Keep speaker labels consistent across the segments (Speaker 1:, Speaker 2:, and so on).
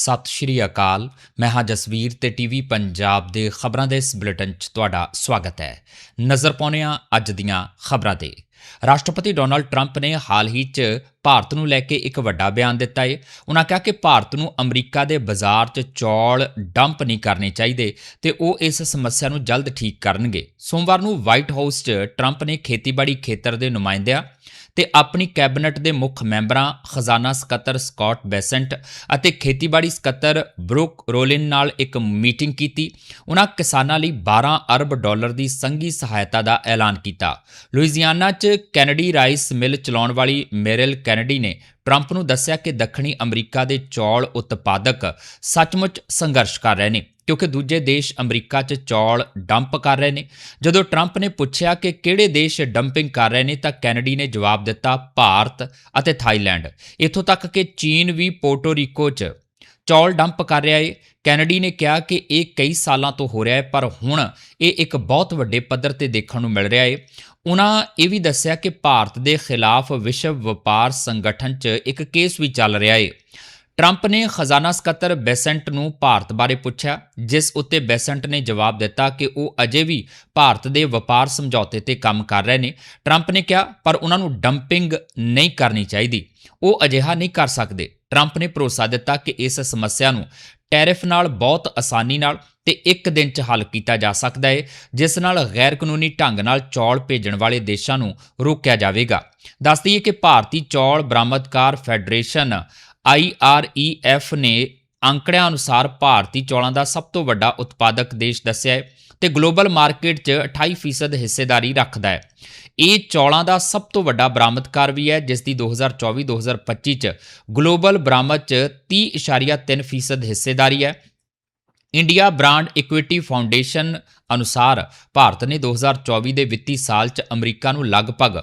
Speaker 1: ਸਤਿ ਸ਼੍ਰੀ ਅਕਾਲ। ਮੈਂ ਹਾਂ ਜਸਵੀਰ ਤੇ ਟੀਵੀ ਪੰਜਾਬ ਦੇ ਖਬਰਾਂ ਦੇ ਇਸ ਬੁਲੇਟਿਨ 'ਚ ਤੁਹਾਡਾ ਸਵਾਗਤ ਹੈ। ਨਜ਼ਰ ਪਾਉਂਦੇ ਹਾਂ ਅੱਜ ਦੀਆਂ ਖਬਰਾਂ ਤੇ। ਰਾਸ਼ਟਰਪਤੀ ਡੋਨਲਡ ਟਰੰਪ ਨੇ ਹਾਲ ਹੀ 'ਚ ਭਾਰਤ ਨੂੰ ਲੈ ਕੇ ਇੱਕ ਵੱਡਾ ਬਿਆਨ ਦਿੱਤਾ ਹੈ ਉਹਨਾਂ ਕਿਹਾ ਕਿ ਭਾਰਤ ਨੂੰ ਅਮਰੀਕਾ ਦੇ ਬਾਜ਼ਾਰ 'ਚ ਚੌਲ ਡੰਪ ਨਹੀਂ ਕਰਨੇ ਚਾਹੀਦੇ ਤੇ ਉਹ ਇਸ ਸਮੱਸਿਆ ਨੂੰ ਜਲਦ ਠੀਕ ਕਰਨਗੇ। ਸੋਮਵਾਰ ਨੂੰ ਵਾਈਟ ਹਾਊਸ 'ਚ ਟਰੰਪ ਨੇ ਖੇਤੀਬਾੜੀ ਖੇਤਰ ਦੇ ਨੁਮਾਇੰਦਿਆਂ ਤੇ ਆਪਣੀ ਕੈਬਨਿਟ ਦੇ ਮੁੱਖ ਮੈਂਬਰਾਂ, ਖਜ਼ਾਨਾ ਸਕੱਤਰ ਸਕਾਟ ਬੈਸੈਂਟ ਅਤੇ ਖੇਤੀਬਾੜੀ ਸਕੱਤਰ ਬਰੁਕ ਰੋਲਿਨ ਨਾਲ ਇੱਕ ਮੀਟਿੰਗ ਕੀਤੀ। ਉਹਨਾਂ ਕਿਸਾਨਾਂ ਲਈ 12 ਅਰਬ ਡਾਲਰ ਦੀ ਸੰਘੀ ਸਹਾਇਤਾ ਦਾ ਐਲਾਨ ਕੀਤਾ। ਲੁਈਜ਼ੀਆਨਾ 'ਚ ਕੈਨੇਡੀ ਰਾਈਸ ਮਿਲ ਚਲਾਉਣ ਵਾਲੀ ਮੈਰਲ ਕੈਨੇਡੀ ਨੇ ਟਰੰਪ ਨੂੰ ਦੱਸਿਆ ਕਿ ਦੱਖਣੀ ਅਮਰੀਕਾ ਦੇ ਚੌਲ ਉਤਪਾਦਕ ਸੱਚਮੁੱਚ ਸੰਘਰਸ਼ ਕਰ ਰਹੇ ਨੇ, ਕਿਉਂਕਿ ਦੂਜੇ ਦੇਸ਼ ਅਮਰੀਕਾ 'ਚ ਚੌਲ ਡੰਪ ਕਰ ਰਹੇ ਨੇ। ਜਦੋਂ ਟਰੰਪ ਨੇ ਪੁੱਛਿਆ ਕਿ ਕਿਹੜੇ ਦੇਸ਼ ਡੰਪਿੰਗ ਕਰ ਰਹੇ ਨੇ, ਤਾਂ ਕੈਨੇਡੀ ਨੇ ਜਵਾਬ ਦਿੱਤਾ, ਭਾਰਤ ਅਤੇ ਥਾਈਲੈਂਡ। ਇੱਥੋਂ ਤੱਕ ਕਿ ਚੀਨ ਵੀ ਪੋਰਟੋਰੀਕੋ 'ਚ ਚੌਲ ਡੰਪ ਕਰ ਰਿਹਾ ਏ। ਕੈਨੇਡੀ ਨੇ ਕਿਹਾ ਕਿ ਇਹ ਕਈ ਸਾਲਾਂ ਤੋਂ ਹੋ ਰਿਹਾ ਹੈ ਪਰ ਹੁਣ ਇਹ ਇੱਕ ਬਹੁਤ ਵੱਡੇ ਪੱਧਰ ਤੇ ਦੇਖਣ ਨੂੰ ਮਿਲ ਰਿਹਾ ਏ। ਉਹਨਾਂ ਇਹ ਵੀ ਦੱਸਿਆ ਕਿ ਭਾਰਤ ਦੇ ਖਿਲਾਫ ਵਿਸ਼ਵ ਵਪਾਰ ਸੰਗਠਨ 'ਚ ਇੱਕ ਕੇਸ ਵੀ ਚੱਲ ਰਿਹਾ ਏ। ਟਰੰਪ ਨੇ ਖਜ਼ਾਨਾ ਸਕੱਤਰ ਬੈਸੈਂਟ ਨੂੰ ਭਾਰਤ ਬਾਰੇ ਪੁੱਛਿਆ, ਜਿਸ ਉੱਤੇ ਬੈਸੈਂਟ ਨੇ ਜਵਾਬ ਦਿੱਤਾ ਕਿ ਉਹ ਅਜੇ ਵੀ ਭਾਰਤ ਦੇ ਵਪਾਰ ਸਮਝੌਤੇ ਤੇ ਕੰਮ ਕਰ ਰਹੇ ਨੇ। ਟਰੰਪ ਨੇ ਕਿਹਾ, ਪਰ ਉਹਨਾਂ ਨੂੰ ਡੰਪਿੰਗ ਨਹੀਂ ਕਰਨੀ ਚਾਹੀਦੀ। ਉਹ ਅਜਿਹਾ ਨਹੀਂ ਕਰ ਸਕਦੇ। ਟਰੰਪ ਨੇ ਭਰੋਸਾ ਦਿੱਤਾ ਕਿ ਇਸ ਸਮੱਸਿਆ ਨੂੰ ਟੈਰਿਫ ਨਾਲ ਬਹੁਤ ਆਸਾਨੀ ਨਾਲ ਤੇ ਇੱਕ ਦਿਨ 'ਚ ਹੱਲ ਕੀਤਾ ਜਾ ਸਕਦਾ ਹੈ ਜਿਸ ਨਾਲ ਗੈਰ ਕਾਨੂੰਨੀ ਢੰਗ ਨਾਲ ਚੌਲ ਭੇਜਣ ਵਾਲੇ ਦੇਸ਼ਾਂ ਨੂੰ ਰੋਕਿਆ ਜਾਵੇਗਾ। ਦੱਸ ਦਈਏ ਕਿ ਭਾਰਤੀ ਚੌਲ ਬਰਾਮਦਕਾਰ ਫੈਡਰੇਸ਼ਨ IREF ਨੇ ਅੰਕੜਿਆਂ ਅਨੁਸਾਰ ਭਾਰਤੀ ਚੌਲਾਂ ਦਾ ਸਭ ਤੋਂ ਵੱਡਾ ਉਤਪਾਦਕ ਦੇਸ਼ ਦੱਸਿਆ ਹੈ ਤੇ ਗਲੋਬਲ ਮਾਰਕੀਟ 'ਚ 28% ਹਿੱਸੇਦਾਰੀ ਰੱਖਦਾ ਹੈ ਇਹ ਚੌਲਾਂ ਦਾ ਸਭ ਤੋਂ ਵੱਡਾ ਬਰਾਮਦਕਾਰ ਵੀ ਹੈ, ਜਿਸ ਦੀ 2024-2025 'ਚ ਗਲੋਬਲ ਬਰਾਮਦ 'ਚ 30.3% ਹਿੱਸੇਦਾਰੀ ਹੈ ਇੰਡੀਆ ਬ੍ਰਾਂਡ ਇਕੁਇਟੀ ਫਾਊਂਡੇਸ਼ਨ ਅਨੁਸਾਰ ਭਾਰਤ ਨੇ 2024 ਦੇ ਵਿੱਤੀ ਸਾਲ 'ਚ ਅਮਰੀਕਾ ਨੂੰ ਲਗਭਗ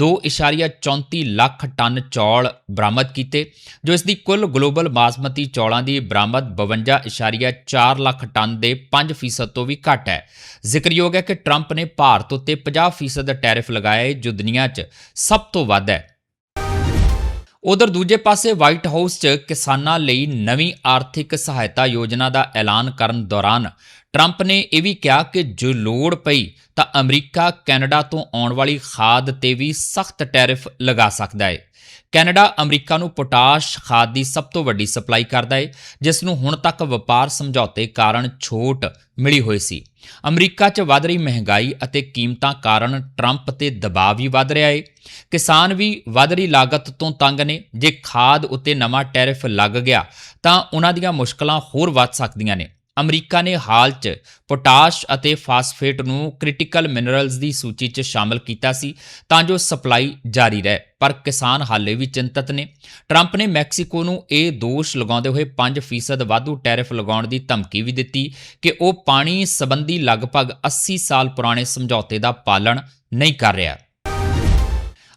Speaker 1: 2.34 ਲੱਖ ਟਨ ਚੌਲ ਬਰਾਮਦ ਕੀਤੇ, ਜੋ ਇਸ ਦੀ ਕੁੱਲ ਗਲੋਬਲ ਬਾਸਮਤੀ ਚੌਲਾਂ ਦੀ ਬਰਾਮਦ 52.4 ਲੱਖ ਟਨ ਦੇ 5% ਤੋਂ ਵੀ ਘੱਟ ਹੈ। ਜ਼ਿਕਰਯੋਗ ਹੈ ਕਿ ਟਰੰਪ ਨੇ ਭਾਰਤ ਉੱਤੇ 50% ਟੈਰਿਫ ਲਗਾਇਆ ਹੈ ਜੋ ਦੁਨੀਆ 'ਚ ਸਭ ਤੋਂ ਵੱਧ ਹੈ। ਉਧਰ ਦੂਜੇ ਪਾਸੇ ਵਾਈਟ ਹਾਊਸ 'ਚ ਕਿਸਾਨਾਂ ਲਈ ਨਵੀਂ ਆਰਥਿਕ ਸਹਾਇਤਾ ਯੋਜਨਾ ਦਾ ਐਲਾਨ ਕਰਨ ਦੌਰਾਨ ਟਰੰਪ ਨੇ ਇਹ ਵੀ ਕਿਹਾ ਕਿ ਜੋ ਲੋੜ ਪਈ ਤਾਂ ਅਮਰੀਕਾ, ਕੈਨੇਡਾ ਤੋਂ ਆਉਣ ਵਾਲੀ ਖਾਦ ਤੇ ਵੀ ਸਖਤ ਟੈਰਿਫ ਲਗਾ ਸਕਦਾ ਹੈ। ਕੈਨੇਡਾ ਅਮਰੀਕਾ ਨੂੰ ਪੋਟਾਸ਼ ਖਾਦ ਦੀ ਸਭ ਤੋਂ ਵੱਡੀ ਸਪਲਾਈ ਕਰਦਾ ਹੈ ਜਿਸ ਨੂੰ ਹੁਣ ਤੱਕ ਵਪਾਰ ਸਮਝੌਤੇ ਕਾਰਨ ਛੋਟ ਮਿਲੀ ਹੋਈ ਸੀ। ਅਮਰੀਕਾ 'ਚ ਵਧ ਰਹੀ ਮਹਿੰਗਾਈ ਅਤੇ ਕੀਮਤਾਂ ਕਾਰਨ ਟਰੰਪ ਤੇ ਦਬਾਅ ਵੀ ਵਧ ਰਿਹਾ ਹੈ ਕਿਸਾਨ ਵੀ ਵਧ ਰਹੀ ਲਾਗਤ ਤੋਂ ਤੰਗ ਨੇ। ਜੇ ਖਾਦ ਉੱਤੇ ਨਵਾਂ ਟੈਰਿਫ ਲੱਗ ਗਿਆ, ਤਾਂ ਉਹਨਾਂ ਦੀਆਂ ਮੁਸ਼ਕਲਾਂ ਹੋਰ ਵੱਧ ਸਕਦੀਆਂ ਨੇ। ਅਮਰੀਕਾ ਨੇ ਹਾਲ 'ਚ ਪੋਟਾਸ਼ ਅਤੇ ਫਾਸਫੇਟ ਨੂੰ ਕ੍ਰਿਟੀਕਲ ਮਿਨਰਲਸ ਦੀ ਸੂਚੀ 'ਚ ਸ਼ਾਮਲ ਕੀਤਾ ਸੀ, ਤਾਂ ਜੋ ਸਪਲਾਈ ਜਾਰੀ ਰਹੇ, ਪਰ ਕਿਸਾਨ ਹਾਲੇ ਵੀ ਚਿੰਤਤ ਨੇ। ਟਰੰਪ ਨੇ ਮੈਕਸੀਕੋ ਨੂੰ ਇਹ ਦੋਸ਼ ਲਗਾਉਂਦੇ ਹੋਏ 5% ਵਾਧੂ ਟੈਰਿਫ ਲਗਾਉਣ ਦੀ ਧਮਕੀ ਵੀ ਦਿੱਤੀ ਕਿ ਉਹ ਪਾਣੀ ਸੰਬੰਧੀ ਲਗਭਗ 80 ਸਾਲ ਪੁਰਾਣੇ ਸਮਝੌਤੇ ਦਾ ਪਾਲਣ ਨਹੀਂ ਕਰ ਰਿਹਾ।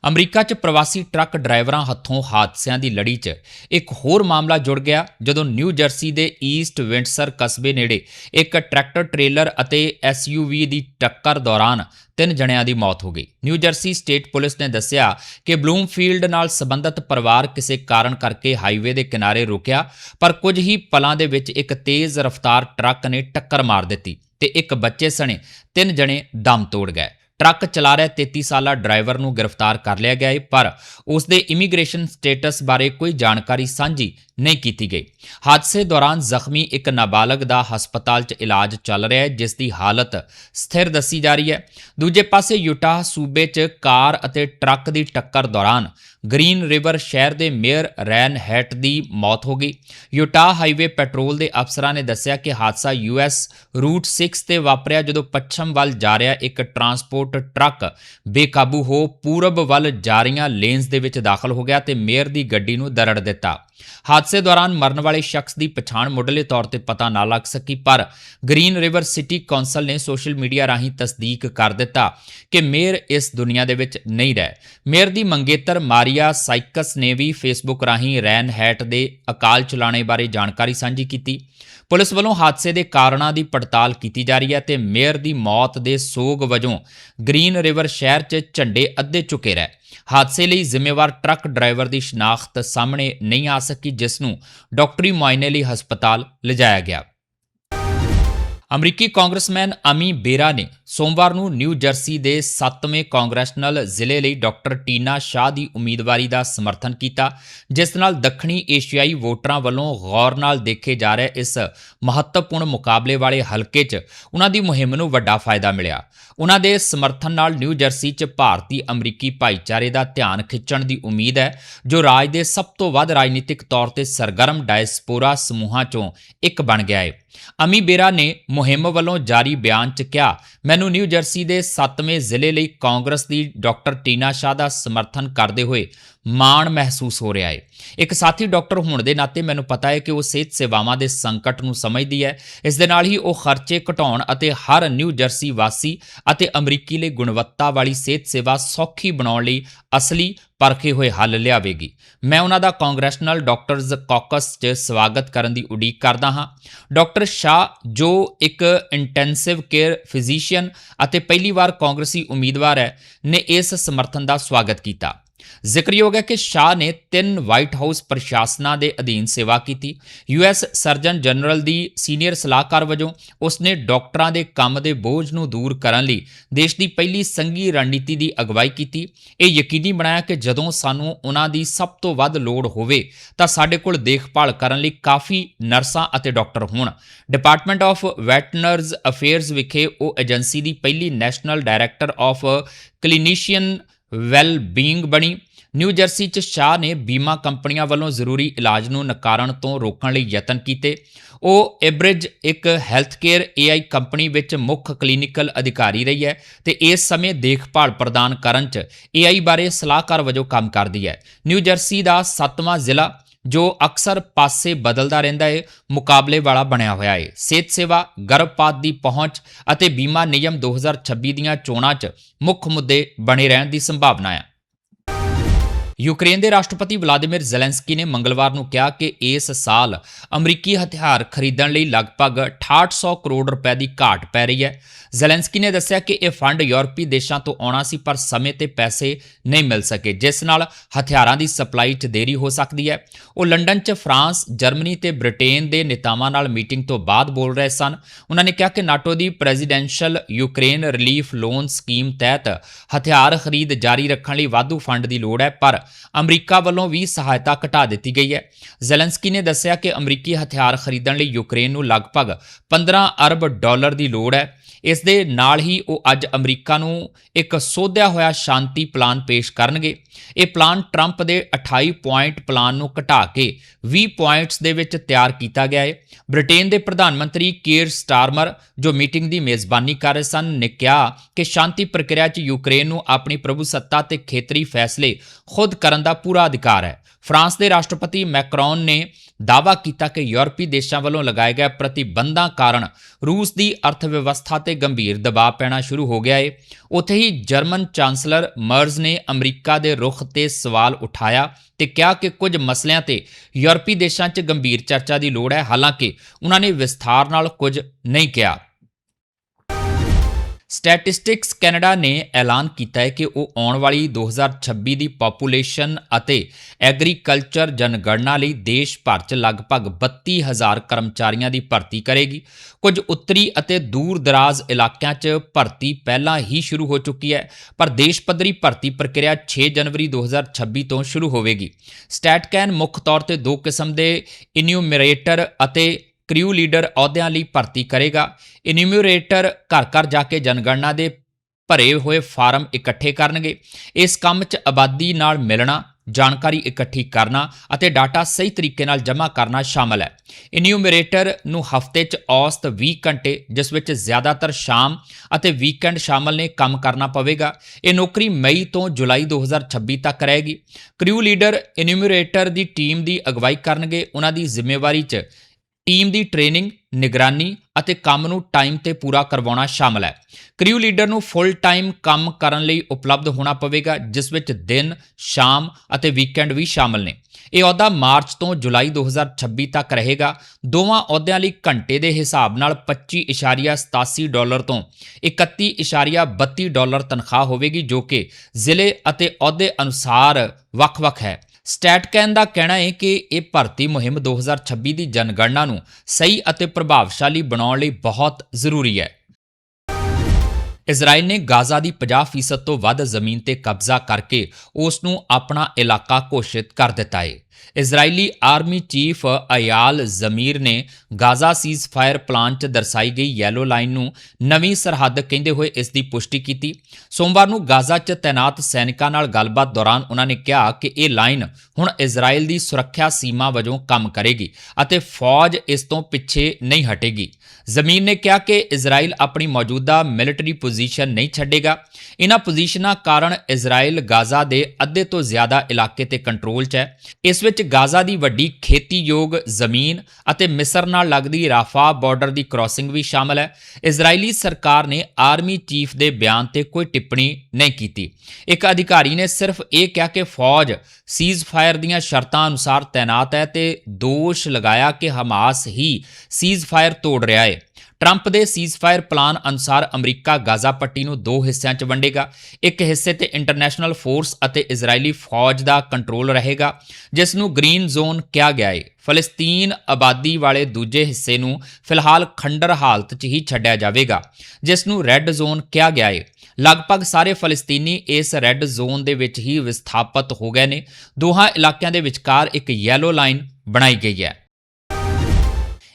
Speaker 1: ਅਮਰੀਕਾ 'ਚ ਪ੍ਰਵਾਸੀ ਟਰੱਕ ਡਰਾਈਵਰਾਂ ਹੱਥੋਂ ਹਾਦਸਿਆਂ ਦੀ ਲੜੀ 'ਚ ਇੱਕ ਹੋਰ ਮਾਮਲਾ ਜੁੜ ਗਿਆ, ਜਦੋਂ ਨਿਊ ਜਰਸੀ ਦੇ ਈਸਟ ਵਿੰਡਸਰ ਕਸਬੇ ਨੇੜੇ ਇੱਕ ਟਰੈਕਟਰ, ਟ੍ਰੇਲਰ ਅਤੇ ਐਸਯੂਵੀ ਦੀ ਟੱਕਰ ਦੌਰਾਨ ਤਿੰਨ ਜਣਿਆਂ ਦੀ ਮੌਤ ਹੋ ਗਈ। ਨਿਊ ਜਰਸੀ ਸਟੇਟ ਪੁਲਿਸ ਨੇ ਦੱਸਿਆ ਕਿ ਬਲੂਮਫੀਲਡ ਨਾਲ ਸੰਬੰਧਿਤ ਪਰਿਵਾਰ ਕਿਸੇ ਕਾਰਨ ਕਰਕੇ ਹਾਈਵੇ ਦੇ ਕਿਨਾਰੇ ਰੁਕਿਆ, ਪਰ ਕੁਝ ਹੀ ਪਲਾਂ ਦੇ ਵਿੱਚ ਇੱਕ ਤੇਜ਼ ਰਫ਼ਤਾਰ ਟਰੱਕ ਨੇ ਟੱਕਰ ਮਾਰ ਦਿੱਤੀ ਤੇ ਇੱਕ ਬੱਚੇ ਸਣੇ ਤਿੰਨ ਜਣੇ ਦਮ ਤੋੜ ਗਏ। ਟਰੱਕ ਚਲਾ ਰਿਹਾ 33 ਸਾਲਾ ਡਰਾਈਵਰ ਨੂੰ ਗ੍ਰਿਫਤਾਰ ਕਰ ਲਿਆ ਗਿਆ ਹੈ ਪਰ ਉਸ ਦੇ ਇਮੀਗ੍ਰੇਸ਼ਨ ਸਟੇਟਸ ਬਾਰੇ ਕੋਈ ਜਾਣਕਾਰੀ ਸਾਂਝੀ ਨਹੀਂ ਕੀਤੀ ਗਈ। ਹਾਦਸੇ ਦੌਰਾਨ ਜ਼ਖਮੀ ਇੱਕ ਨਾਬਾਲਗ ਦਾ ਹਸਪਤਾਲ 'ਚ ਇਲਾਜ ਚੱਲ ਰਿਹਾ ਹੈ ਜਿਸ ਦੀ ਹਾਲਤ ਸਥਿਰ ਦੱਸੀ ਜਾ ਰਹੀ ਹੈ। ਦੂਜੇ ਪਾਸੇ ਯੂਟਾਹ ਸੂਬੇ 'ਚ ਕਾਰ ਅਤੇ ਟਰੱਕ ਦੀ ਟੱਕਰ ਦੌਰਾਨ ਗ੍ਰੀਨ ਰਿਵਰ ਸ਼ਹਿਰ ਦੇ ਮੇਅਰ ਰੈਨ ਹੈਟ ਦੀ ਮੌਤ ਹੋ ਗਈ। ਯੂਟਾ ਹਾਈਵੇ ਪੈਟਰੋਲ ਦੇ ਅਫਸਰਾਂ ਨੇ ਦੱਸਿਆ ਕਿ ਹਾਦਸਾ ਯੂਐਸ ਰੂਟ 6 ਤੇ ਵਾਪਰਿਆ ਜਦੋਂ ਪੱਛਮ ਵੱਲ ਜਾ ਰਿਹਾ ਇੱਕ ਟਰਾਂਸਪੋਰਟ ਟਰੱਕ ਬੇਕਾਬੂ ਹੋ ਪੂਰਬ ਵੱਲ ਜਾ ਰਹੀਆਂ ਲੇਨਸ ਦੇ ਵਿੱਚ ਦਾਖਲ ਹੋ ਗਿਆ ਤੇ ਮੇਅਰ ਦੀ ਗੱਡੀ ਨੂੰ ਦਰੜ ਦਿੱਤਾ। ਹਾਦਸੇ ਦੌਰਾਨ ਮਰਨ ਵਾਲੇ ਸ਼ਖਸ ਦੀ ਪਛਾਣ ਮੁੱਢਲੇ ਤੌਰ ਤੇ ਪਤਾ ਨਾ ਲੱਗ ਸਕੀ, ਪਰ ਗ੍ਰੀਨ ਰਿਵਰ ਸਿਟੀ ਕੌਂਸਲ ਨੇ ਸੋਸ਼ਲ ਮੀਡੀਆ ਰਾਹੀਂ ਤਸਦੀਕ ਕਰ ਦਿੱਤਾ ਕਿ ਮੇਅਰ ਇਸ ਦੁਨੀਆ ਦੇ ਵਿੱਚ ਨਹੀਂ ਰਹਿ। ਮੇਅਰ ਦੀ ਮੰਗੇਤਰ ਮਾਰੀਆ ਸਾਈਕਸ ਨੇ ਵੀ ਫੇਸਬੁੱਕ ਰਾਹੀਂ ਰੈਨ ਹੈਟ ਦੇ ਅਕਾਲ ਚਲਾਣੇ ਬਾਰੇ ਜਾਣਕਾਰੀ ਸਾਂਝੀ ਕੀਤੀ। ਪੁਲਿਸ ਵੱਲੋਂ ਹਾਦਸੇ ਦੇ ਕਾਰਨਾਂ ਦੀ ਪੜਤਾਲ ਕੀਤੀ ਜਾ ਰਹੀ ਹੈ ਤੇ ਮੇਅਰ ਦੀ ਮੌਤ ਦੇ ਸੋਗ ਵਜੋਂ ਗ੍ਰੀਨ ਰਿਵਰ ਸ਼ਹਿਰ 'ਚ ਝੰਡੇ ਅੱਧੇ ਝੁਕੇ ਰਹਿ। ਹਾਦਸੇ ਲਈ ਜ਼ਿੰਮੇਵਾਰ ਟਰੱਕ ਡਰਾਈਵਰ ਦੀ ਸ਼ਨਾਖਤ ਸਾਹਮਣੇ ਨਹੀਂ ਆ ਸਕੀ, ਜਿਸ ਨੂੰ ਡਾਕਟਰੀ ਮੁਆਇਨੇ ਲਈ ਹਸਪਤਾਲ ਲਿਜਾਇਆ ਗਿਆ। ਅਮਰੀਕੀ ਕਾਂਗਰਸਮੈਨ ਅਮੀ ਬੇਰਾ ਨੇ ਸੋਮਵਾਰ ਨੂੰ ਨਿਊ ਜਰਸੀ ਦੇ 7ਵੇਂ ਕਾਂਗਰੈਸ਼ਨਲ ਜ਼ਿਲ੍ਹੇ ਲਈ ਡਾਕਟਰ ਟੀਨਾ ਸ਼ਾਹ ਦੀ ਉਮੀਦਵਾਰੀ ਦਾ ਸਮਰਥਨ ਕੀਤਾ, ਜਿਸ ਨਾਲ ਦੱਖਣੀ ਏਸ਼ੀਆਈ ਵੋਟਰਾਂ ਵੱਲੋਂ ਗੌਰ ਨਾਲ ਦੇਖੇ ਜਾ ਰਹੇ ਇਸ ਮਹੱਤਵਪੂਰਨ ਮੁਕਾਬਲੇ ਵਾਲੇ ਹਲਕੇ 'ਚ ਉਹਨਾਂ ਦੀ ਮੁਹਿੰਮ ਨੂੰ ਵੱਡਾ ਫਾਇਦਾ ਮਿਲਿਆ। ਉਹਨਾਂ ਦੇ ਸਮਰਥਨ ਨਾਲ ਨਿਊ ਜਰਸੀ 'ਚ ਭਾਰਤੀ ਅਮਰੀਕੀ ਭਾਈਚਾਰੇ ਦਾ ਧਿਆਨ ਖਿੱਚਣ ਦੀ ਉਮੀਦ ਹੈ, ਜੋ ਰਾਜ ਦੇ ਸਭ ਤੋਂ ਵੱਧ ਰਾਜਨੀਤਿਕ ਤੌਰ ਤੇ ਸਰਗਰਮ ਡਾਇਸਪੋਰਾ ਸਮੂਹਾਂ 'ਚੋਂ ਇੱਕ ਬਣ ਗਿਆ ਹੈ ਅਮੀ ਬੇਰਾ ਨੇ ਮੁਹਿੰਮ ਵੱਲੋਂ ਜਾਰੀ ਬਿਆਨ 'ਚ ਕਿਹਾ ਮੈਨੂੰ ਨਿਊ ਜਰਸੀ ਦੇ 7ਵੇਂ ਜ਼ਿਲ੍ਹੇ ਲਈ ਕਾਂਗਰਸ ਦੀ ਡਾਕਟਰ ਟੀਨਾ ਸ਼ਾਹ ਦਾ ਸਮਰਥਨ ਕਰਦੇ ਹੋਏ ਮਾਣ ਮਹਿਸੂਸ ਹੋ ਰਿਹਾ ਹੈ ਇੱਕ ਸਾਥੀ ਡਾਕਟਰ ਹੋਣ ਦੇ ਨਾਤੇ ਮੈਨੂੰ ਪਤਾ ਹੈ ਕਿ ਉਹ ਸਿਹਤ ਸੇਵਾਵਾਂ ਦੇ ਸੰਕਟ ਨੂੰ ਸਮਝਦੀ ਹੈ ਇਸ ਦੇ ਨਾਲ ਹੀ ਉਹ ਖਰਚੇ ਘਟਾਉਣ ਅਤੇ ਹਰ ਨਿਊ ਜਰਸੀ ਵਾਸੀ ਅਤੇ ਅਮਰੀਕੀ ਲਈ ਗੁਣਵੱਤਾ ਵਾਲੀ ਸਿਹਤ ਸੇਵਾ ਸੌਖੀ ਬਣਾਉਣ ਲਈ ਅਸਲੀ ਪਰਖੇ ਹੋਏ ਹੱਲ ਲਿਆਵੇਗੀ। ਮੈਂ ਉਹਨਾਂ ਦਾ ਕਾਂਗਰੈਸ਼ਨਲ ਡਾਕਟਰਜ਼ ਕਾਕਸ 'ਚ ਸਵਾਗਤ ਕਰਨ ਦੀ ਉਡੀਕ ਕਰਦਾ ਹਾਂ। ਡਾਕਟਰ ਸ਼ਾਹ, ਜੋ ਇੱਕ ਇੰਟੈਂਸਿਵ ਕੇਅਰ ਫਿਜ਼ੀਸ਼ੀਅਨ ਅਤੇ ਪਹਿਲੀ ਵਾਰ ਕਾਂਗਰਸੀ ਉਮੀਦਵਾਰ ਹੈ, ਨੇ ਇਸ ਸਮਰਥਨ ਦਾ ਸਵਾਗਤ ਕੀਤਾ। ਜ਼ਿਕਰਯੋਗ ਹੈ ਕਿ ਸ਼ਾਹ ਨੇ ਤਿੰਨ ਵਾਈਟ ਹਾਊਸ ਪ੍ਰਸ਼ਾਸਨਾਂ ਦੇ ਅਧੀਨ ਸੇਵਾ ਕੀਤੀ। ਯੂਐਸ ਸਰਜਨ ਜਨਰਲ ਦੀ ਸੀਨੀਅਰ ਸਲਾਹਕਾਰ ਵਜੋਂ ਉਸਨੇ ਡਾਕਟਰਾਂ ਦੇ ਕੰਮ ਦੇ ਬੋਝ ਨੂੰ ਦੂਰ ਕਰਨ ਲਈ ਦੇਸ਼ ਦੀ ਪਹਿਲੀ ਸੰਘੀ ਰਣਨੀਤੀ ਦੀ ਅਗਵਾਈ ਕੀਤੀ। ਇਹ ਯਕੀਨੀ ਬਣਾਇਆ ਕਿ ਜਦੋਂ ਸਾਨੂੰ ਉਹਨਾਂ ਦੀ ਸਭ ਤੋਂ ਵੱਧ ਲੋੜ ਹੋਵੇ, ਤਾਂ ਸਾਡੇ ਕੋਲ ਦੇਖਭਾਲ ਕਰਨ ਲਈ ਕਾਫੀ ਨਰਸਾਂ ਅਤੇ ਡਾਕਟਰ ਹੋਣ। ਡਿਪਾਰਟਮੈਂਟ ਆਫ ਵੈਟਨਰਜ਼ ਅਫੇਅਰਸ ਵਿਖੇ ਉਹ ਏਜੰਸੀ ਦੀ ਪਹਿਲੀ national director of clinician well being ਬਣੀ। ਨਿਊ ਜਰਸੀ ਚ ਸ਼ਾਹ ਨੇ ਬੀਮਾ ਕੰਪਨੀਆਂ ਵੱਲੋਂ ਜ਼ਰੂਰੀ ਇਲਾਜ ਨੂੰ ਨਕਾਰਨ ਤੋਂ ਰੋਕਣ ਲਈ ਯਤਨ ਕੀਤੇ। ਉਹ ਐਬਰਿਜ ਇੱਕ ਹੈਲਥ ਕੇਅਰ AI ਕੰਪਨੀ ਵਿੱਚ ਮੁੱਖ ਕਲੀਨਿਕਲ ਅਧਿਕਾਰੀ ਰਹੀ ਹੈ ਤੇ ਇਸ ਸਮੇਂ ਦੇਖਭਾਲ ਪ੍ਰਦਾਨ ਕਰਨ ਚ AI ਬਾਰੇ ਸਲਾਹਕਾਰ ਵਜੋਂ ਕੰਮ ਕਰਦੀ ਹੈ। ਨਿਊ ਜਰਸੀ ਦਾ 7ਵਾਂ ਜ਼ਿਲ੍ਹਾ ਜੋ ਅਕਸਰ ਪਾਸੇ ਬਦਲਦਾ ਰਹਿੰਦਾ ਹੈ ਮੁਕਾਬਲੇ ਵਾਲਾ ਬਣਿਆ ਹੋਇਆ ਹੈ ਸਿਹਤ ਸੇਵਾ, ਗਰਭਪਾਤ ਦੀ ਪਹੁੰਚ ਅਤੇ ਬੀਮਾ ਨਿਯਮ 2026 ਦੀਆਂ ਚੋਣਾਂ 'ਚ ਮੁੱਖ ਮੁੱਦੇ ਬਣੇ ਰਹਿਣ ਦੀ ਸੰਭਾਵਨਾ ਹੈ ਯੂਕਰੇਨ ਦੇ ਰਾਸ਼ਟਰਪਤੀ ਵਲਾਦੀਮੀਰ ਜ਼ੈਲੈਂਸਕੀ ਨੇ ਮੰਗਲਵਾਰ ਨੂੰ ਕਿਹਾ ਕਿ ਇਸ ਸਾਲ ਅਮਰੀਕੀ ਹਥਿਆਰ ਖਰੀਦਣ ਲਈ ਲਗਭਗ 6800 ਕਰੋੜ ਰੁਪਏ ਦੀ ਘਾਟ ਪੈ ਰਹੀ ਹੈ। ਜ਼ੈਲੈਂਸਕੀ ਨੇ ਦੱਸਿਆ ਕਿ ਇਹ ਫੰਡ ਯੂਰਪੀ ਦੇਸ਼ਾਂ ਤੋਂ ਆਉਣਾ ਸੀ ਪਰ ਸਮੇਂ ਤੇ ਪੈਸੇ ਨਹੀਂ ਮਿਲ ਸਕੇ ਜਿਸ ਨਾਲ ਹਥਿਆਰਾਂ ਦੀ ਸਪਲਾਈ 'ਚ ਦੇਰੀ ਹੋ ਸਕਦੀ ਹੈ। ਉਹ ਲੰਡਨ 'ਚ ਫਰਾਂਸ, ਜਰਮਨੀ ਤੇ ਬ੍ਰਿਟੇਨ ਦੇ ਨੇਤਾਵਾਂ ਨਾਲ ਮੀਟਿੰਗ ਤੋਂ ਬਾਅਦ ਬੋਲ ਰਹੇ ਸਨ। ਉਹਨਾਂ ਨੇ ਕਿਹਾ ਕਿ ਨਾਟੋ ਦੀ presidential Ukraine relief loan scheme ਤਹਿਤ ਹਥਿਆਰ ਖਰੀਦ ਜਾਰੀ ਰੱਖਣ ਲਈ ਵਾਧੂ ਫੰਡ ਦੀ ਲੋੜ ਹੈ ਪਰ ਅਮਰੀਕਾ ਵੱਲੋਂ ਵੀ ਸਹਾਇਤਾ ਘਟਾ ਦਿੱਤੀ ਗਈ ਹੈ। ਜ਼ੈਲੈਂਸਕੀ ਨੇ ਦੱਸਿਆ ਕਿ ਅਮਰੀਕੀ ਹਥਿਆਰ ਖਰੀਦਣ ਲਈ ਯੂਕਰੇਨ ਨੂੰ ਲਗਭਗ 15 ਅਰਬ ਡਾਲਰ ਦੀ ਲੋੜ ਹੈ। ਇਸ ਦੇ ਨਾਲ ਹੀ ਉਹ ਅੱਜ ਅਮਰੀਕਾ ਨੂੰ ਇੱਕ ਸੋਧਿਆ ਹੋਇਆ ਸ਼ਾਂਤੀ ਪਲਾਨ ਪੇਸ਼ ਕਰਨਗੇ। ਇਹ ਪਲਾਨ ਟਰੰਪ ਦੇ 28 ਪੁਆਇੰਟ ਪਲਾਨ ਨੂੰ ਘਟਾ ਕੇ 20 ਪੁਆਇੰਟਸ ਦੇ ਵਿੱਚ ਤਿਆਰ ਕੀਤਾ ਗਿਆ ਹੈ ਬ੍ਰਿਟੇਨ ਦੇ ਪ੍ਰਧਾਨ ਮੰਤਰੀ ਕੇਅਰ ਸਟਾਰਮਰ, ਜੋ ਮੀਟਿੰਗ ਦੀ ਮੇਜ਼ਬਾਨੀ ਕਰ ਰਹੇ ਸਨ, ਨੇ ਕਿਹਾ ਕਿ ਸ਼ਾਂਤੀ ਪ੍ਰਕਿਰਿਆ 'ਚ ਯੂਕਰੇਨ ਨੂੰ ਆਪਣੀ ਪ੍ਰਭੂਸੱਤਾ ਤੇ ਖੇਤਰੀ ਫੈਸਲੇ ਖੁਦ ਕਰਨ ਦਾ ਪੂਰਾ ਅਧਿਕਾਰ ਹੈ। ਫਰਾਂਸ ਦੇ ਰਾਸ਼ਟਰਪਤੀ ਮੈਕਰੋਨ ਨੇ ਦਾਅਵਾ ਕੀਤਾ ਕਿ ਯੂਰਪੀ ਦੇਸ਼ਾਂ ਵੱਲੋਂ ਲਗਾਏ ਗਏ ਪ੍ਰਤੀਬੰਧਾਂ ਕਾਰਨ ਰੂਸ ਦੀ ਅਰਥਵਿਵਸਥਾ ਤੇ ਗੰਭੀਰ ਦਬਾਅ ਪੈਣਾ ਸ਼ੁਰੂ ਹੋ ਗਿਆ ਹੈ ਉੱਥੇ ਹੀ ਜਰਮਨ ਚਾਂਸਲਰ ਮਰਜ਼ ਨੇ ਅਮਰੀਕਾ ਦੇ ਰੁਖ ਤੇ ਸਵਾਲ ਉਠਾਇਆ ਤੇ ਕਿਹਾ ਕਿ ਕੁਝ ਮਸਲਿਆਂ ਤੇ ਯੂਰਪੀ ਦੇਸ਼ਾਂ 'ਚ ਗੰਭੀਰ ਚਰਚਾ ਦੀ ਲੋੜ ਹੈ। ਹਾਲਾਂਕਿ ਉਹਨਾਂ ਨੇ ਵਿਸਥਾਰ ਨਾਲ ਕੁਝ ਨਹੀਂ ਕਿਹਾ। ਸਟੈਟਿਸਟਿਕਸ ਕੈਨੇਡਾ ਨੇ ਐਲਾਨ ਕੀਤਾ ਹੈ ਕਿ ਉਹ ਆਉਣ ਵਾਲੀ 2026 ਦੀ ਪੋਪੂਲੇਸ਼ਨ ਅਤੇ ਐਗਰੀਕਲਚਰ ਜਨਗਣਨਾ ਲਈ ਦੇਸ਼ ਭਰ 'ਚ ਲਗਭਗ 32000 ਕਰਮਚਾਰੀਆਂ ਦੀ ਭਰਤੀ ਕਰੇਗੀ। ਕੁਝ ਉੱਤਰੀ ਅਤੇ ਦੂਰ ਦਰਾਜ਼ ਇਲਾਕਿਆਂ 'ਚ ਭਰਤੀ ਪਹਿਲਾਂ ਹੀ ਸ਼ੁਰੂ ਹੋ ਚੁੱਕੀ ਹੈ, ਪਰ ਦੇਸ਼ ਪੱਧਰੀ ਭਰਤੀ ਪ੍ਰਕਿਰਿਆ 6 ਜਨਵਰੀ 2026 ਤੋਂ ਸ਼ੁਰੂ ਹੋਵੇਗੀ। ਸਟੈਟਕੈਨ ਮੁੱਖ ਤੌਰ ਤੇ ਦੋ ਕਿਸਮ ਦੇ ਇਨਿਊਮਰੇਟਰ ਅਤੇ ਕ੍ਰਿਊ ਲੀਡਰ ਅਹੁਦਿਆਂ ਲਈ ਭਰਤੀ ਕਰੇਗਾ। ਇਨਿਊਮਰੇਟਰ ਘਰ ਘਰ ਜਾ ਕੇ ਜਨਗਣਨਾ ਦੇ ਭਰੇ ਹੋਏ ਫਾਰਮ ਇਕੱਠੇ ਕਰਨਗੇ। ਇਸ ਕੰਮ 'ਚ ਆਬਾਦੀ ਨਾਲ ਮਿਲਣਾ, ਜਾਣਕਾਰੀ ਇਕੱਠੀ ਕਰਨਾ ਅਤੇ ਡਾਟਾ ਸਹੀ ਤਰੀਕੇ ਨਾਲ ਜਮ੍ਹਾਂ ਕਰਨਾ ਸ਼ਾਮਲ ਹੈ। ਇਨਿਊਮਰੇਟਰ ਨੂੰ ਹਫ਼ਤੇ 'ਚ ਔਸਤ 20 ਘੰਟੇ, ਜਿਸ ਵਿੱਚ ਜ਼ਿਆਦਾਤਰ ਸ਼ਾਮ ਅਤੇ ਵੀਕਐਂਡ ਸ਼ਾਮਲ ਨੇ ਕੰਮ ਕਰਨਾ ਪਵੇਗਾ। ਇਹ ਨੌਕਰੀ ਮਈ ਤੋਂ ਜੁਲਾਈ 2026 ਤੱਕ ਰਹੇਗੀ। ਕ੍ਰਿਊ ਲੀਡਰ ਇਨਿਊਮਰੇਟਰ ਦੀ ਟੀਮ ਦੀ ਅਗਵਾਈ ਕਰਨਗੇ। ਉਹਨਾਂ ਦੀ ਜ਼ਿੰਮੇਵਾਰੀ 'ਚ ਟੀਮ ਦੀ ਟ੍ਰੇਨਿੰਗ, ਨਿਗਰਾਨੀ ਅਤੇ ਕੰਮ ਨੂੰ ਟਾਈਮ ਤੇ ਪੂਰਾ ਕਰਵਾਉਣਾ ਸ਼ਾਮਲ ਹੈ। ਕ੍ਰਿਊ ਲੀਡਰ ਨੂੰ ਫੁੱਲ ਟਾਈਮ ਕੰਮ ਕਰਨ ਲਈ ਉਪਲਬਧ ਹੋਣਾ ਪਵੇਗਾ, ਜਿਸ ਵਿੱਚ ਦਿਨ, ਸ਼ਾਮ ਅਤੇ ਵੀਕਐਂਡ ਵੀ ਸ਼ਾਮਲ ਨੇ। ਇਹ ਅਹੁਦਾ ਮਾਰਚ ਤੋਂ ਜੁਲਾਈ 2026 ਤੱਕ ਰਹੇਗਾ। ਦੋਵਾਂ ਅਹੁਦਿਆਂ ਲਈ ਘੰਟੇ ਦੇ ਹਿਸਾਬ ਨਾਲ 25.87 ਡਾਲਰ ਤੋਂ 31.32 ਡਾਲਰ ਤਨਖਾਹ ਹੋਵੇਗੀ, ਜੋ ਕਿ ਜ਼ਿਲ੍ਹੇ ਅਤੇ ਅਹੁਦੇ ਅਨੁਸਾਰ ਵੱਖ-ਵੱਖ ਹੈ। ਸਟੈਟਕੈਨ ਦਾ ਕਹਿਣਾ ਹੈ ਕਿ ਇਹ ਭਰਤੀ ਮੁਹਿੰਮ 2026 ਦੀ ਜਨਗਣਨਾ ਨੂੰ ਸਹੀ ਅਤੇ ਪ੍ਰਭਾਵਸ਼ਾਲੀ ਬਣਾਉਣ ਲਈ ਬਹੁਤ ਜ਼ਰੂਰੀ ਹੈ। ਇਜ਼ਰਾਈਲ ਨੇ ਗਾਜ਼ਾ ਦੀ 50% ਤੋਂ ਵੱਧ ਜ਼ਮੀਨ ਤੇ ਕਬਜ਼ਾ ਕਰਕੇ ਉਸ ਨੂੰ ਆਪਣਾ ਇਲਾਕਾ ਘੋਸ਼ਿਤ ਕਰ ਦਿੱਤਾ ਹੈ ਇਜ਼ਰਾਈਲੀ ਆਰਮੀ ਚੀਫ ਅਯਾਲ ਜ਼ਮੀਰ ਨੇ ਗਾਜ਼ਾ ਸੀਜ਼ ਫਾਇਰ ਪਲਾਨ 'ਚ ਦਰਸਾਈ ਗਈ ਯੈਲੋ ਲਾਈਨ ਨੂੰ ਨਵੀਂ ਸਰਹੱਦ ਕਹਿੰਦੇ ਹੋਏ ਇਸ ਦੀ ਪੁਸ਼ਟੀ ਕੀਤੀ। ਸੋਮਵਾਰ ਨੂੰ ਗਾਜ਼ਾ 'ਚ ਤਾਇਨਾਤ ਸੈਨਿਕਾਂ ਨਾਲ ਗੱਲਬਾਤ ਦੌਰਾਨ ਉਹਨਾਂ ਨੇ ਕਿਹਾ ਕਿ ਇਹ ਲਾਈਨ ਹੁਣ ਇਜ਼ਰਾਈਲ ਦੀ ਸੁਰੱਖਿਆ ਸੀਮਾ ਵਜੋਂ ਕੰਮ ਕਰੇਗੀ ਅਤੇ ਫੌਜ ਇਸ ਤੋਂ ਪਿੱਛੇ ਨਹੀਂ ਹਟੇਗੀ। ਜ਼ਮੀਰ ਨੇ ਕਿਹਾ ਕਿ ਇਜ਼ਰਾਈਲ ਆਪਣੀ ਮੌਜੂਦਾ ਮਿਲਟਰੀ ਪੋਜੀਸ਼ਨ ਨਹੀਂ ਛੱਡੇਗਾ। ਇਹਨਾਂ ਪੋਜੀਸ਼ਨਾਂ ਕਾਰਨ ਇਜ਼ਰਾਈਲ ਗਾਜ਼ਾ ਦੇ ਅੱਧੇ ਤੋਂ ਜ਼ਿਆਦਾ ਇਲਾਕੇ ਤੇ ਕੰਟਰੋਲ 'ਚ ਹੈ। ਇਸ ਇਸ ਵਿੱਚ ਗਾਜ਼ਾ ਦੀ ਵੱਡੀ ਖੇਤੀਯੋਗ ਜ਼ਮੀਨ ਅਤੇ ਮਿਸਰ ਨਾਲ ਲੱਗਦੀ ਰਾਫਾ ਬਾਰਡਰ ਦੀ ਕ੍ਰਾਸਿੰਗ ਵੀ ਸ਼ਾਮਲ ਹੈ। ਇਜ਼ਰਾਈਲੀ ਸਰਕਾਰ ਨੇ ਆਰਮੀ ਚੀਫ ਦੇ ਬਿਆਨ ਤੇ ਕੋਈ ਟਿੱਪਣੀ ਨਹੀਂ ਕੀਤੀ। ਇੱਕ ਅਧਿਕਾਰੀ ਨੇ ਸਿਰਫ ਇਹ ਕਿਹਾ ਕਿ ਫੌਜ ਸੀਜ਼ ਫਾਇਰ ਦੀਆਂ ਸ਼ਰਤਾਂ ਅਨੁਸਾਰ ਤਾਇਨਾਤ ਹੈ ਤੇ ਦੋਸ਼ ਲਗਾਇਆ ਕਿ ਹਮਾਸ ਹੀ ਸੀਜ਼ ਫਾਇਰ ਤੋੜ ਰਿਹਾ ਹੈ। ਟਰੰਪ ਦੇ ਸੀਜ਼ਫਾਇਰ ਪਲਾਨ ਅਨੁਸਾਰ ਅਮਰੀਕਾ ਗਾਜ਼ਾ ਪੱਟੀ ਨੂੰ ਦੋ ਹਿੱਸਿਆਂ 'ਚ ਵੰਡੇਗਾ। ਇੱਕ ਹਿੱਸੇ ਤੇ ਇੰਟਰਨੈਸ਼ਨਲ ਫੋਰਸ ਅਤੇ ਇਜ਼ਰਾਈਲੀ ਫੌਜ ਦਾ ਕੰਟਰੋਲ ਰਹੇਗਾ, ਜਿਸ ਨੂੰ ਗ੍ਰੀਨ ਜ਼ੋਨ ਕਿਹਾ ਗਿਆ ਹੈ ਫਲਸਤੀਨ ਆਬਾਦੀ ਵਾਲੇ ਦੂਜੇ ਹਿੱਸੇ ਨੂੰ ਫਿਲਹਾਲ ਖੰਡਰ ਹਾਲਤ 'ਚ ਹੀ ਛੱਡਿਆ ਜਾਵੇਗਾ, ਜਿਸ ਨੂੰ ਰੈੱਡ ਜ਼ੋਨ ਕਿਹਾ ਗਿਆ ਹੈ ਲਗਭਗ ਸਾਰੇ ਫਲਸਤੀਨੀ ਇਸ ਰੈੱਡ ਜ਼ੋਨ ਦੇ ਵਿੱਚ ਹੀ ਵਿਸਥਾਪਿਤ ਹੋ ਗਏ ਨੇ। ਦੋਹਾਂ ਇਲਾਕਿਆਂ ਦੇ ਵਿਚਕਾਰ ਇੱਕ ਯੈਲੋ ਲਾਈਨ ਬਣਾਈ ਗਈ ਹੈ।